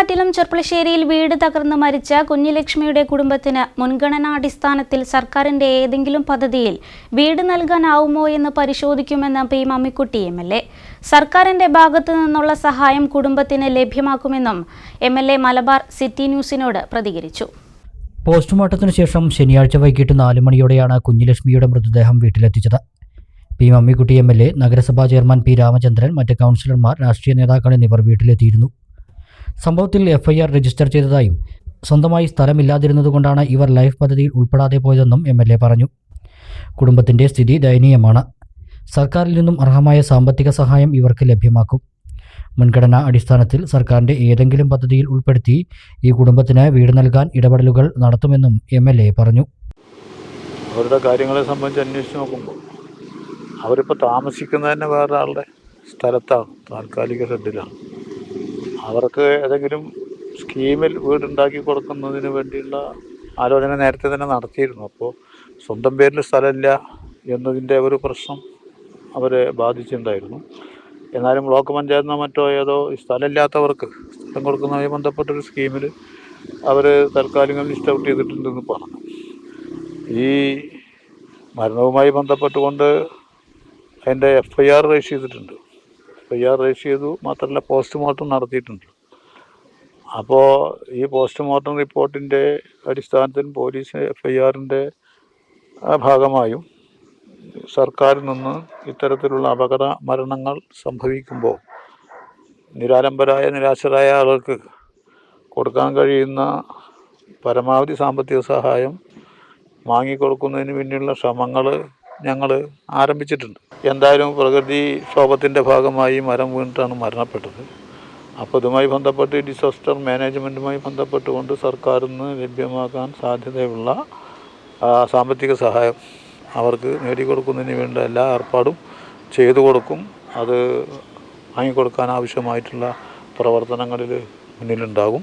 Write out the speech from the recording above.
കൊടുങ്കാറ്റിലും ചെർപ്പുളശ്ശേരിയിൽ വീട് തകർന്ന് മരിച്ച കുഞ്ഞിലക്ഷ്മിയുടെ കുടുംബത്തിന് മുൻഗണനാടിസ്ഥാനത്തിൽ സർക്കാരിന്റെ ഏതെങ്കിലും പദ്ധതിയിൽ വീട് നൽകാനാവുമോ എന്ന് പരിശോധിക്കുമെന്ന് പി മമ്മിക്കുട്ടി എം എൽ സർക്കാരിന്റെ ഭാഗത്തു നിന്നുള്ള സഹായം കുടുംബത്തിന് ലഭ്യമാക്കുമെന്നും M L A Malabar city ന്യൂസിനോട് പ്രതികരിച്ചു. പോസ്റ്റ്മോർട്ടത്തിനു ശേഷം ശനിയാഴ്ച വൈകിട്ട് നാല് മണിയോടെയാണ് കുഞ്ഞിലക്ഷ്മിയുടെ മൃതദേഹം വീട്ടിലെത്തിച്ചത്. P Mammikutty M L A നഗരസഭാ ചെയർമാൻ പി രാമചന്ദ്രൻ മറ്റ് കൗൺസിലർമാർ രാഷ്ട്രീയ നേതാക്കൾ എന്നിവർ വീട്ടിലെത്തിയിരുന്നു. സംഭവത്തിൽ എഫ്ഐആർ രജിസ്റ്റർ ചെയ്തതായും സ്വന്തമായി സ്ഥലമില്ലാതിരുന്നതുകൊണ്ടാണ് ഇവർ ലൈഫ് പദ്ധതിയിൽ ഉൾപ്പെടാതെ പോയതെന്നും എം എൽ എ പറഞ്ഞു. കുടുംബത്തിന്റെ സ്ഥിതി ദയനീയമാണ്. സർക്കാരിൽ നിന്നും അർഹമായ സാമ്പത്തിക സഹായം ഇവർക്ക് ലഭ്യമാക്കും. മുൻഗണനാ അടിസ്ഥാനത്തിൽ സർക്കാരിന്റെ ഏതെങ്കിലും പദ്ധതിയിൽ ഉൾപ്പെടുത്തി ഈ കുടുംബത്തിന് വീട് നൽകാൻ ഇടപെടലുകൾ നടത്തുമെന്നും എം എൽ എ പറഞ്ഞു. അവരുടെ കാര്യങ്ങളെ സംബന്ധിച്ച് അന്വേഷിച്ച് നോക്കുമ്പോൾ അവരിപ്പോൾ താമസിക്കുന്നത് തന്നെ സ്ഥലത്താണ് താൽക്കാലിക ഷെഡിലാണ്. അവർക്ക് ഏതെങ്കിലും സ്കീമിൽ വീടുണ്ടാക്കി കൊടുക്കുന്നതിന് വേണ്ടിയുള്ള ആലോചന നേരത്തെ തന്നെ നടത്തിയിരുന്നു. അപ്പോൾ സ്വന്തം പേരിൽ സ്ഥലമില്ല എന്നതിന്റെ ഒരു പ്രശ്നം അവരെ ബാധിച്ചിട്ടുണ്ടായിരുന്നു. എന്നാലും ബ്ലോക്ക് പഞ്ചായത്തിനോ മറ്റോ ഏതോ സ്ഥലമില്ലാത്തവർക്ക് സ്ഥലം കൊടുക്കുന്നതുമായി ബന്ധപ്പെട്ടൊരു സ്കീമിൽ അവർ തൽക്കാലികം ലിസ്റ്റ് ഔട്ട് ചെയ്തിട്ടുണ്ടെന്ന് പറഞ്ഞു. ഈ മരണവുമായി ബന്ധപ്പെട്ടുകൊണ്ട് അതിന്റെ എഫ് ഐ ആർ രജിസ്റ്റർ ചെയ്തിട്ടുണ്ട്. ഐ ആർ രജിസ്റ്റർ ചെയ്തു മാത്രമല്ല പോസ്റ്റ്മോർട്ടം നടത്തിയിട്ടുണ്ട്. അപ്പോൾ ഈ പോസ്റ്റ്മോർട്ടം റിപ്പോർട്ടിന്റെ അടിസ്ഥാനത്തിൽ പോലീസ് എഫ് ഐ ആറിന്റെ ഭാഗമായും സർക്കാരിൽ നിന്ന് ഇത്തരത്തിലുള്ള അപകട മരണങ്ങൾ സംഭവിക്കുമ്പോൾ നിരാലംബരായ നിരാശരായ ആളുകൾക്ക് കൊടുക്കാൻ കഴിയുന്ന പരമാവധി സാമ്പത്തിക സഹായം വാങ്ങിക്കൊടുക്കുന്നതിന് വേണ്ടിയുള്ള ശ്രമങ്ങൾ ഞങ്ങൾ ആരംഭിച്ചിട്ടുണ്ട്. എന്തായാലും പ്രകൃതി ക്ഷോഭത്തിന്റെ ഭാഗമായി മരം വീണിട്ടാണ് മരണപ്പെട്ടത്. അപ്പോൾ ഇതുമായി ബന്ധപ്പെട്ട് ഡിസാസ്റ്റർ മാനേജ്മെന്റുമായി ബന്ധപ്പെട്ടുകൊണ്ട് സർക്കാരിൽ നിന്ന് ലഭ്യമാക്കാൻ സാധ്യതയുള്ള സാമ്പത്തിക സഹായം അവർക്ക് നേടിക്കൊടുക്കുന്നതിന് വേണ്ട എല്ലാ ഏർപ്പാടും ചെയ്തു കൊടുക്കും. അത് വാങ്ങിക്കൊടുക്കാൻ ആവശ്യമായിട്ടുള്ള പ്രവർത്തനങ്ങളിൽ മുന്നിലുണ്ടാകും.